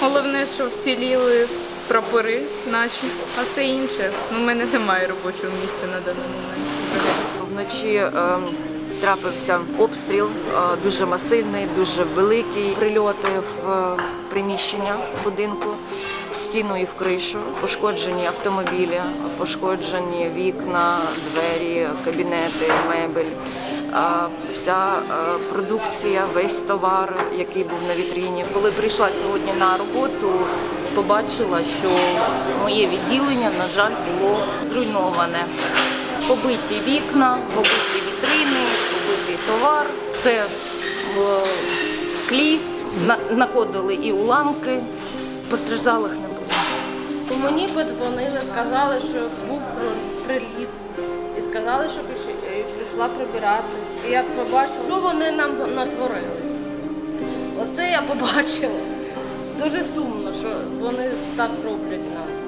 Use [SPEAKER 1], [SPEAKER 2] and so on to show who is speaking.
[SPEAKER 1] Головне, що вціліли прапори наші, а все інше. Ну, в мене немає робочого місця на даний момент.
[SPEAKER 2] Вночі е, трапився обстріл, е, дуже масивний, дуже великий. Прильоти в е, приміщення будинку, в стіну і в кришу. Пошкоджені автомобілі, пошкоджені вікна, двері, кабінети, мебель. Вся е, продукція, весь товар, який був на вітріні. Коли прийшла сьогодні на роботу, побачила, що моє відділення, на жаль, було зруйноване. Побиті вікна, побиті вітрини, побитий товар. Все в склі. Знаходили і уламки, постраждалих не було.
[SPEAKER 3] Мені подзвонили, сказали, що був приліт. І сказали, що приш- прийшла прибирати. І я побачила, що вони нам натворили. Оце я побачила. Дуже сумно, що вони так роблять нам.